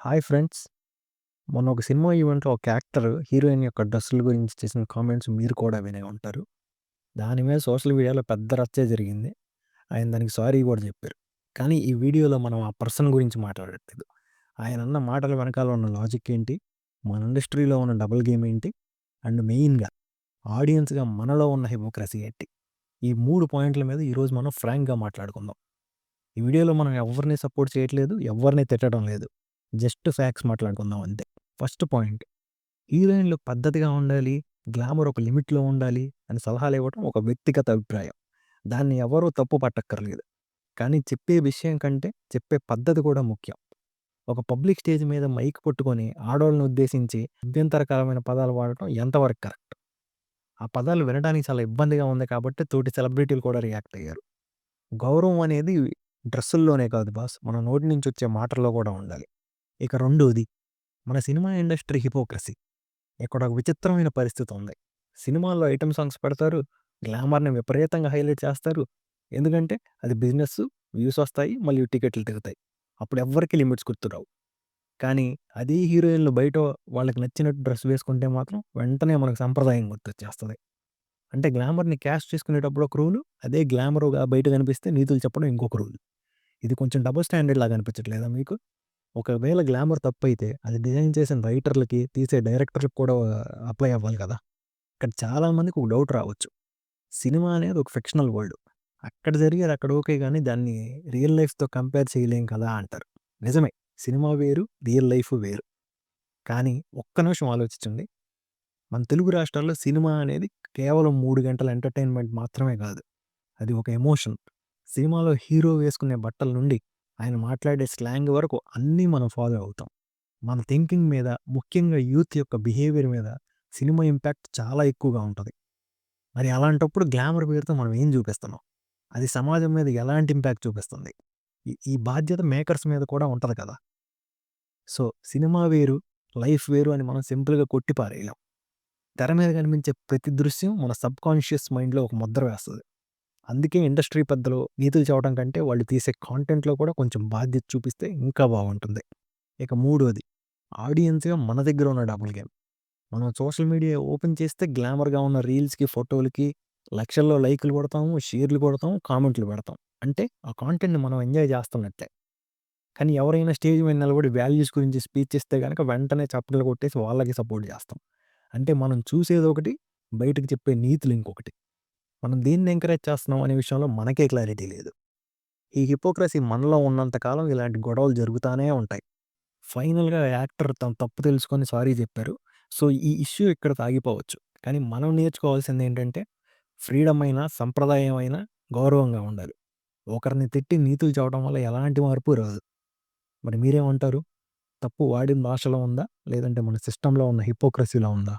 Hi friends. మొన్న ఒక cinema ఈవెంట్‌లో ఒక యాక్టర్ హీరోయిన్ యొక్క డ్రెస్సుల గురించి చేసిన కామెంట్స్ మీరు కూడా వినే ఉంటారు. దాని మీద సోషల్ మీడియాలో పెద్ద రచ్చే జరిగింది. ఆయన దానికి సారీ కూడా చెప్పారు కానీ ఈ వీడియోలో మనం ఆ పర్సన్ గురించి మాట్లాడట్లేదు. ఆయనన్న మాటల వెనకాల ఉన్న లాజిక్ ఏంటి? మన ఇండస్ట్రీలో ఉన్న డబుల్ గేమ్ ఏంటి? అండ్ మెయిన్‌గా ఆడియన్స్‌గా మనలో ఉన్న హిమోక్రసీ ఏంటి? ఈ మూడు పాయింట్ల మీద ఈరోజు మనం ఫ్రాంక్‌గా మాట్లాడుకుందాం. ఈ వీడియోలో మనం ఎవ్వరిని సపోర్ట్ చేయట్లేదు. ఎవరిని తిట్టడం లేదు. జస్ట్ ఫ్యాక్స్ మాట్లాడుకుందాం అంతే. ఫస్ట్ పాయింట్ హీరోయిన్‌లు పద్ధతిగా ఉండాలి. గ్లామర్ ఒక లిమిట్‌లో ఉండాలి అని సలహాలు ఇవ్వడం ఒక వ్యక్తిగత అభిప్రాయం. దాన్ని ఎవరూ తప్పు పట్టక్కర్లేదు. కానీ చెప్పే విషయం కంటే చెప్పే పద్ధతి కూడా ముఖ్యం. ఒక పబ్లిక్ స్టేజ్ మీద మైక్ పట్టుకొని ఆడవాళ్ళని ఉద్దేశించి అభ్యంతరకరమైన పదాలు వాడటం ఎంతవరకు కరెక్ట్? ఆ పదాలు వినడానికి చాలా ఇబ్బందిగా ఉంది కాబట్టి తోటి సెలబ్రిటీలు కూడా రియాక్ట్ అయ్యారు. గౌరవం అనేది డ్రెస్సుల్లోనే కాదు బాస్. మన నోటి నుంచి వచ్చే మాటల్లో కూడా ఉండాలి. ఇక రెండోది మన సినిమా ఇండస్ట్రీ హిపోక్రసీ. ఇక్కడ ఒక విచిత్రమైన పరిస్థితి ఉంది. సినిమాల్లో ఐటమ్ సాంగ్స్ పెడతారు. గ్లామర్‌ని విపరీతంగా హైలైట్ చేస్తారు. ఎందుకంటే అది బిజినెస్, వ్యూస్ వస్తాయి. మళ్ళీ టికెట్లు దిగుతాయి. అప్పుడు ఎవ్వరికి లిమిట్స్ గుర్తురావు. కానీ అదే హీరోయిన్‌లు బయట వాళ్ళకి నచ్చినట్టు డ్రెస్ వేసుకుంటే మాత్రం వెంటనే మనకు సంప్రదాయం గుర్తొచ్చేస్తుంది అంటే గ్లామర్‌ని క్యాష్ చేసుకునేటప్పుడు ఒక రూలు, అదే గ్లామర్‌గా బయట కనిపిస్తే నీతులు చెప్పడం ఇంకొక రూల్. ఇది కొంచెం డబుల్ స్టాండర్డ్ లాగా అనిపించట్లేదా మీకు? ఒకవేళ గ్లామర్ తప్పైతే అది డిజైన్ చేసిన రైటర్‌లకి, తీసే డైరెక్టర్లకు కూడా అప్లై అవ్వాలి కదా! ఇక్కడ చాలామందికి ఒక డౌట్ రావచ్చు. సినిమా అనేది ఒక ఫిక్షనల్ వరల్డ్. అక్కడ జరిగేది అక్కడ ఓకే కానీ దాన్ని రియల్ లైఫ్‌తో కంపేర్ చేయలేం కదా! అంటారు. నిజమే. సినిమా వేరు, రియల్ లైఫ్ వేరు. కానీ ఒక్క నిమిషం ఆలోచించండి. మన తెలుగు రాష్ట్రాల్లో సినిమా అనేది కేవలం మూడు గంటల ఎంటర్‌టైన్‌మెంట్ మాత్రమే కాదు. అది ఒక ఎమోషన్. సినిమాలో హీరో వేసుకునే బట్టల నుండి ఆయన మాట్లాడే స్లాంగ్ వరకు అన్నీ మనం ఫాలో అవుతాం. మన థింకింగ్ మీద, ముఖ్యంగా యూత్ యొక్క బిహేవియర్ మీద సినిమా ఇంపాక్ట్ చాలా ఎక్కువగా ఉంటుంది మరి అలాంటప్పుడు గ్లామర్ పేరుతో మనం ఏం చూపిస్తున్నాం? అది సమాజం మీద ఎలాంటి ఇంపాక్ట్ చూపిస్తుంది? ఈ బాధ్యత మేకర్స్ మీద కూడా ఉంటుంది కదా! సో, సినిమా వేరు, లైఫ్ వేరు అని మనం సింపుల్‌గా కొట్టి పారేయలేం. తెర మీద కనిపించే ప్రతి దృశ్యం మన సబ్‌కాన్షియస్ మైండ్‌లో ఒక ముద్ర వేస్తుంది అందుకే ఇండస్ట్రీ పెద్దలు నీతులు చెప్పడం కంటే వాళ్ళు తీసే కాంటెంట్‌లో కూడా కొంచెం బాధ్యత చూపిస్తే ఇంకా బాగుంటుంది. ఇక మూడోది ఆడియన్స్‌గా మన దగ్గర ఉన్న డబుల్ గేమ్. మనం సోషల్ మీడియా ఓపెన్ చేస్తే గ్లామర్‌గా ఉన్న రీల్స్‌కి, ఫోటోలకి లక్షల్లో లైకులు కొడతాము, షేర్లు కొడతాము, కామెంట్లు పెడతాం. అంటే ఆ కాంటెంట్‌ని మనం ఎంజాయ్ చేస్తున్నట్టే కానీ ఎవరైనా స్టేజ్ మీద నిలబడి వాల్యూస్ గురించి స్పీచ్ ఇస్తే గనక వెంటనే చప్పట్లు కొట్టేసి వాళ్ళకి సపోర్ట్ చేస్తాం. అంటే మనం చూసేదొకటి, బయటకు చెప్పే నీతులు ఇంకొకటి. మనం దేన్ని ఎంకరేజ్ చేస్తున్నాం అనే విషయంలో మనకే క్లారిటీ లేదు. ఈ హిపోక్రసీ మనలో ఉన్నంత కాలం ఇలాంటి గొడవలు జరుగుతానే ఉంటాయి. ఫైనల్‌గా యాక్టర్ తను తప్పు తెలుసుకొని సారీ చెప్పారు. సో, ఈ ఇష్యూ ఇక్కడ తాగిపోవచ్చు కానీ మనం నేర్చుకోవాల్సింది ఏంటంటే ఫ్రీడమ్ అయినా, సంప్రదాయం అయినా గౌరవంగా ఉండాలి. ఒకరిని తిట్టి నీతులు చెప్పడం వల్ల ఎలాంటి మార్పు రాదు. మరి మీరేమంటారు? తప్పు వాడిన భాషలో ఉందా? లేదంటే మన సిస్టంలో ఉన్న హిపోక్రసీలో ఉందా?